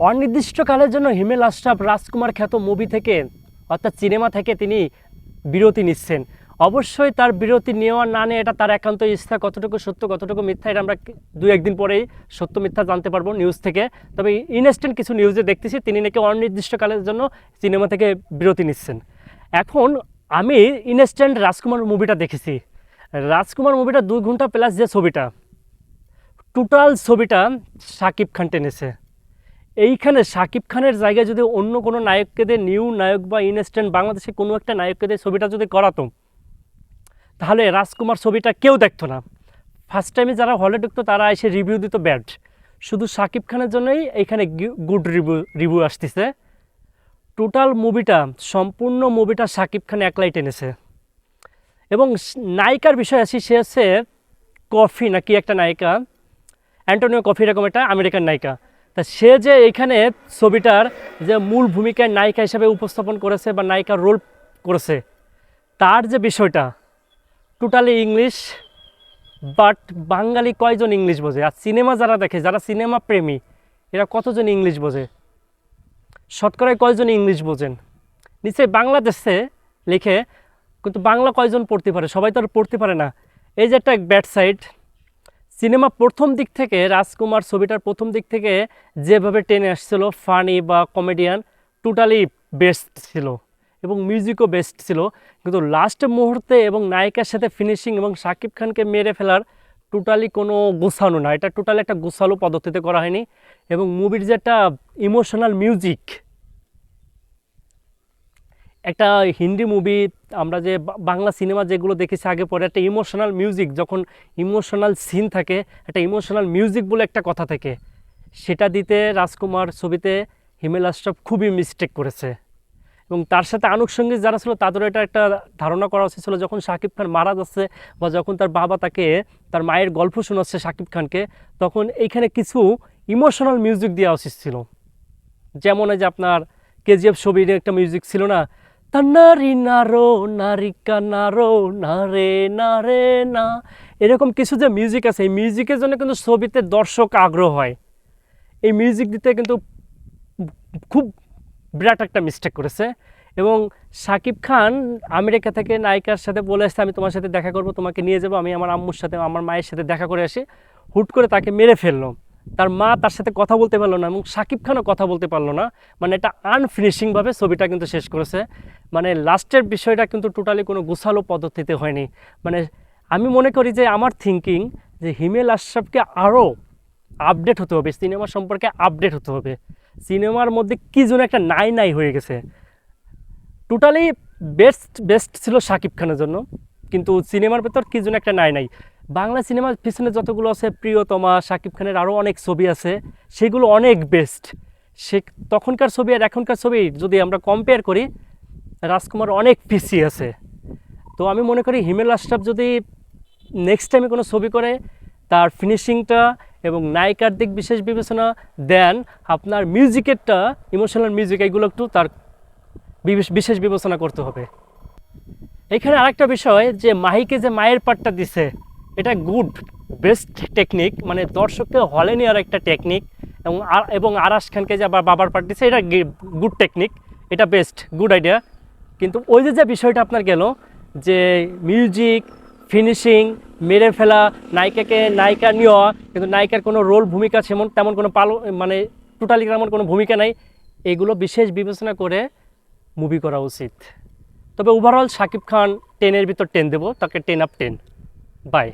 অনির্দিষ্টকালের জন্য হিমেল আশরাফ রাজকুমার খ্যাত মুভি থেকে, অর্থাৎ সিনেমা থেকে তিনি বিরতি নিচ্ছেন। অবশ্যই তার বিরতি নেওয়া না নিয়ে এটা তার একান্ত ইচ্ছা, কতটুকু সত্য, কতটুকু মিথ্যা, এটা আমরা দু একদিন পরেই সত্য, মিথ্যা জানতে পারব নিউজ থেকে। তবে ইনস্ট্যান্ট কিছু নিউজে দেখতেছি, তিনি নাকি অনির্দিষ্টকালের জন্য সিনেমা থেকে বিরতি নিচ্ছেন। এখন আমি ইনস্ট্যান্ট রাজকুমার মুভিটা দেখেছি। রাজকুমার মুভিটা দুই ঘণ্টা প্লাস যে ছবিটা টোটাল ছবিটা সাকিব খান টেনেছে এইখানে শাকিব খানের জায়গায় যদি অন্য কোনো নায়ককে দিয়ে নিউ নায়ক বা ইনস্ট্যান্ট বাংলাদেশে কোনো একটা নায়ককে দিয়ে ছবিটা যদি করাতো, তাহলে রাজকুমার ছবিটা কেউ দেখতো না। ফার্স্ট টাইমে যারা হলে ঢুকতো, তারা এসে রিভিউ দিত ব্যাড শুধু শাকিব খানের জন্যই এইখানে গুড রিভিউ রিভিউ আসতেছে। টোটাল মুভিটা সম্পূর্ণ মুভিটা শাকিব খান একলাই টেনেছে। এবং নায়িকার বিষয় আসি, সে হচ্ছে কফি নাকি একটা নায়িকা অ্যান্টোনিও কফি এরকম একটা আমেরিকান নায়িকা। তা সে যে এখানে ছবিটার যে মূল ভূমিকায় নায়িকা হিসেবে উপস্থাপন করেছে বা নায়িকার রোল করেছে, তার যে বিষয়টা টোটালি ইংলিশ বাট বাঙালি কয়জন ইংলিশ বোঝে? আর সিনেমা যারা দেখে, যারা সিনেমা প্রেমী, এরা কতজন ইংলিশ বোঝে? শতকরায় কয়জন ইংলিশ বোঝেন? নিশ্চয়ই বাংলাদেশে লিখে কিন্তু বাংলা কয়জন পড়তে পারে? সবাই তো আর পড়তে পারে না। এই যে একটা ব্যাড সাইড সিনেমা প্রথম দিক থেকে, রাজকুমার ছবিটার প্রথম দিক থেকে যেভাবে টেনে আসছিল, ফানি বা কমেডিয়ান, টোটালি বেস্ট ছিল এবং মিউজিকও বেস্ট ছিল। কিন্তু লাস্ট মুহূর্তে এবং নায়িকার সাথে ফিনিশিং এবং শাকিব খানকে মেরে ফেলার টোটালি কোনো গোছানো না। এটা টোটালি একটা গোছালো পদ্ধতিতে করা হয়নি এবং মুভির যে একটা ইমোশনাল মিউজিক একটা হিন্দি মুভি আমরা যে বাংলা সিনেমা যেগুলো দেখেছি আগে পরে, একটা ইমোশনাল মিউজিক যখন ইমোশনাল সিন থাকে, একটা ইমোশনাল মিউজিক বলে একটা কথা থাকে। সেটা দিতে রাজকুমার ছবিতে হিমেল আশরাফ খুবই মিস্টেক করেছে। এবং তার সাথে আনুষঙ্গিক যারা ছিল, তাদেরও এটা একটা ধারণা করা উচিত ছিল, যখন শাকিব খান মারা যাচ্ছে বা যখন তার বাবা তাকে, তার মায়ের গল্প শোনাচ্ছে শাকিব খানকে, তখন এইখানে কিছু ইমোশনাল মিউজিক দেওয়া উচিত ছিল। যেমন যে আপনার কেজিএফ ছবির একটা মিউজিক ছিল না নারী নারো নারিকা নারো, নারে নারে না। এরকম কিছু যে মিউজিক আছে, এই মিউজিকের জন্য কিন্তু ছবিতে দর্শক আগ্রহ হয়। এই মিউজিক দিতে কিন্তু খুব বিরাট একটা মিস্টেক করেছে। এবং শাকিব খান আমেরিকা থেকে নায়িকার সাথে বলে আসছে, আমি তোমার সাথে দেখা করব, তোমাকে নিয়ে যাব, আমি আমার আম্মুর সাথে, আমার মায়ের সাথে দেখা করে আসি। হুট করে তাকে মেরে ফেলল। তার মা তার সাথে কথা বলতে পারল না এবং শাকিব খানও কথা বলতে পারল না। মানে এটা আনফিনিশিংভাবে ছবিটা কিন্তু শেষ করেছে। মানে লাস্টের বিষয়টা কিন্তু টোটালি কোনো গুছালো পদ্ধতিতে হয়নি। মানে আমি মনে করি যে আমার থিঙ্কিং যে হিমেল আশরাফকে আরও আপডেট হতে হবে, সিনেমা সম্পর্কে আপডেট হতে হবে। সিনেমার মধ্যে কী যেন একটা নাই নাই হয়ে গেছে। টোটালি বেস্ট বেস্ট ছিল শাকিব খানের জন্য। কিন্তু সিনেমার ভেতর কী যেন একটা নাই নাই। বাংলা সিনেমার পিছনে যতগুলো আছে, প্রিয়তমা, শাকিব খানের আরও অনেক ছবি আছে, সেগুলো অনেক বেস্ট সে তখনকার ছবি আর এখনকার ছবি যদি আমরা কম্পেয়ার করি, রাজকুমার অনেক পিছিয়ে আছে। তো আমি মনে করি হিমেল আশরাফ যদি নেক্সট টাইমে কোনো ছবি করে, তার ফিনিশিংটা এবং নায়িকার দিক বিশেষ বিবেচনা দেন, আপনার মিউজিকেরটা ইমোশনাল মিউজিক এগুলো একটু তার বিশেষ বিবেচনা করতে হবে। এখানে আরেকটা বিষয় যে মাহিকে যে মায়ের পাটটা দিছে এটা গুড বেস্ট টেকনিক মানে দর্শককে হলে নেওয়ার একটা টেকনিক এবং এবং আরাস খানকে যে আবার বাবার পার্ট দিছে, এটা গুড টেকনিক এটা বেস্ট গুড আইডিয়া কিন্তু ওই যে যে বিষয়টা আপনার গেল, যে মিউজিক ফিনিশিং মেরে ফেলা, নায়িকাকে নায়িকা নেওয়া, কিন্তু নায়িকার কোনো রোল ভূমিকা সেমন, তেমন কোনো পালো মানে টোটালি তেমন কোনো ভূমিকা নাই, এগুলো বিশেষ বিবেচনা করে মুভি করা উচিত। তবে ওভারঅল শাকিব খান টেনের ভিতর টেন দেবো, তাকে টেন আপ টেন বাই